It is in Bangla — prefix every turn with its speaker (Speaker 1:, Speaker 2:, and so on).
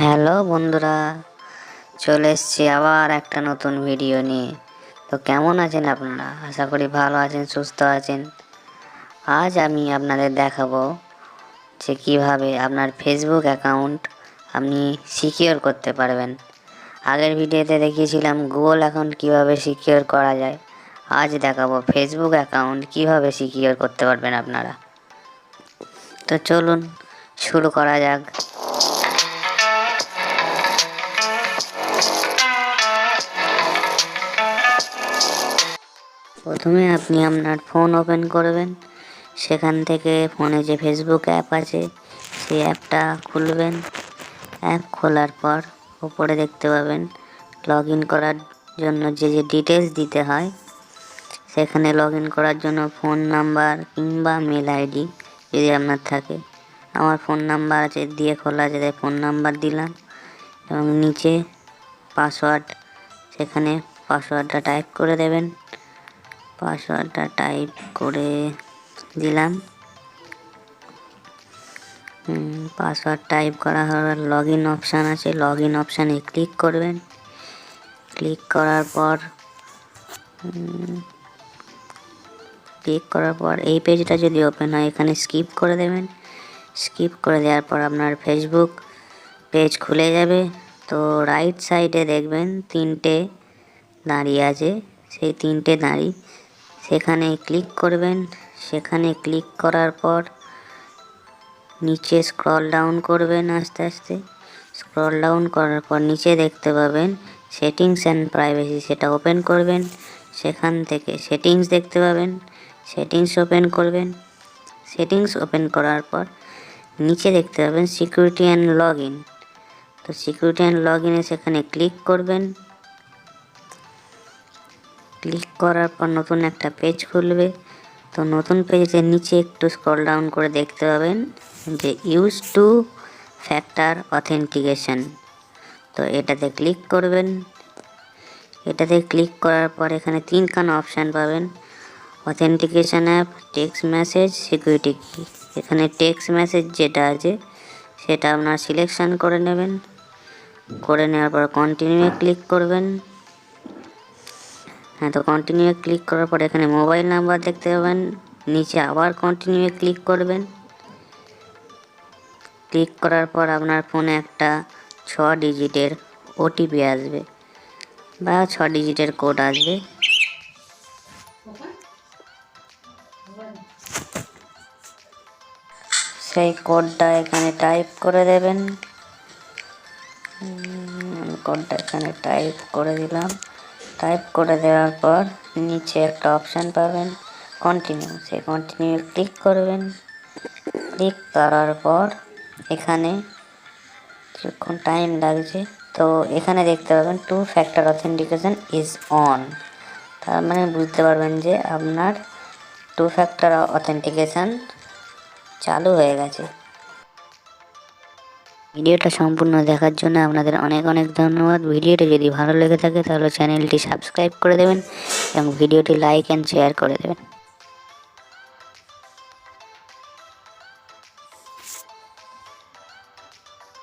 Speaker 1: হ্যালো বন্ধুরা, চলে এসছি আবার একটা নতুন ভিডিও নিয়ে। তো কেমন আছেন আপনারা? আশা করি ভালো আছেন, সুস্থ আছেন। আজ আমি আপনাদের দেখাবো যে কীভাবে আপনার ফেসবুক অ্যাকাউন্ট আপনি সিকিওর করতে পারবেন। আগের ভিডিওতে দেখিয়েছিলাম গুগল অ্যাকাউন্ট কীভাবে সিকিওর করা যায়। আজ দেখাবো ফেসবুক অ্যাকাউন্ট কীভাবে সিকিওর করতে পারবেন আপনারা। তো চলুন, শুরু করা যাক। প্রথমে আপনি আপনার ফোন ওপেন করবেন। সেখান থেকে ফোনে যে ফেসবুক অ্যাপ আছে, সেই অ্যাপটা খুলবেন। অ্যাপ খোলার পর উপরে দেখতে পাবেন লগ করার জন্য যে যে ডিটেলস দিতে হয়, সেখানে লগ করার জন্য ফোন নাম্বার কিংবা মেল আইডি যদি আপনার থাকে। আমার ফোন নাম্বার আছে, দিয়ে খোলা আছে, তাই ফোন নাম্বার দিলাম এবং নিচে পাসওয়ার্ড সেখানে পাসওয়ার্ডটা টাইপ করে দেবেন। পাসওয়ার্ডটা টাইপ করে দিলাম। পাসওয়ার্ড টাইপ করা হওয়ার লগ ইন অপশান আছে লগ ইন অপশানে ক্লিক করবেন। ক্লিক করার পর ক্লিক করার পর এই পেজটা যদি ওপেন হয়, এখানে স্কিপ করে দেবেন। স্কিপ করে দেওয়ার পর আপনার ফেসবুক পেজ খুলে যাবে। তো রাইট সাইডে দেখবেন তিনটে দাঁড়িয়ে আছে। সেই তিনটে দাঁড়ি সেখানে ক্লিক করবেন। সেখানে ক্লিক করার পর নিচে স্ক্রল ডাউন করবেন আস্তে আস্তে। স্ক্রল ডাউন করার পর নিচে দেখতে পাবেন সেটিংস অ্যান্ড প্রাইভেসি। সেটা ওপেন করবেন। সেখান থেকে সেটিংস দেখতে পাবেন। সেটিংস ওপেন করবেন। সেটিংস ওপেন করার পর নিচে দেখতে পাবেন সিকিউরিটি অ্যান্ড লগ ইন। তো সিকিউরিটি অ্যান্ড লগ ইনে সেখানে ক্লিক করবেন। ক্লিক করার পর নতুন একটা পেজ খুলবে। তো নতুন পেজের নিচে একটু স্ক্রল ডাউন করে দেখতে পাবেন যে ইউজ টু ফ্যাক্টর অথেন্টিকেশন তো এটাতে ক্লিক করবেন। এটাতে ক্লিক করার পর এখানে তিনখানা অপশান পাবেন। Authentication app text message security কি এখানে টেক্সট মেসেজ যেটা আছে, সেটা আপনার সিলেকশান করে নেবেন। করে নেওয়ার পর কন্টিনিউয়ে ক্লিক করবেন। হ্যাঁ তো কন্টিনিউ ক্লিক করার পর এখানে মোবাইল নাম্বার দেখতে পাবেন। নিচে আবার কন্টিনিউ ক্লিক করবেন। ক্লিক করার পর আপনার ফোনে একটা ছ ডিজিটের ওটিপি আসবে বা ছ ডিজিটের কোড আসবে। সেই কোডটা এখানে টাইপ করে দেবেন। কোডটা এখানে টাইপ করে দিলাম। টাইপ করে দেওয়ার পর নিচে একটা অপশান পাবেন কন্টিনিউ সেই কন্টিনিউ ক্লিক করবেন। ক্লিক করার পর এখানে কিছুক্ষণ টাইম লাগছে, তো এখানে দেখতে পাবেন two factor authentication is on তার মানে বুঝতে পারবেন যে আপনার টু ফ্যাক্টর অথেন্টিকেশন চালু হয়ে গেছে। ভিডিওটা সম্পূর্ণ দেখার জন্য আপনাদের অনেক অনেক ধন্যবাদ। ভিডিওটি যদি ভালো লেগে থাকে তাহলে চ্যানেলটি সাবস্ক্রাইব করে দেবেন এবং ভিডিওটি লাইক অ্যান্ড শেয়ার করে দেবেন।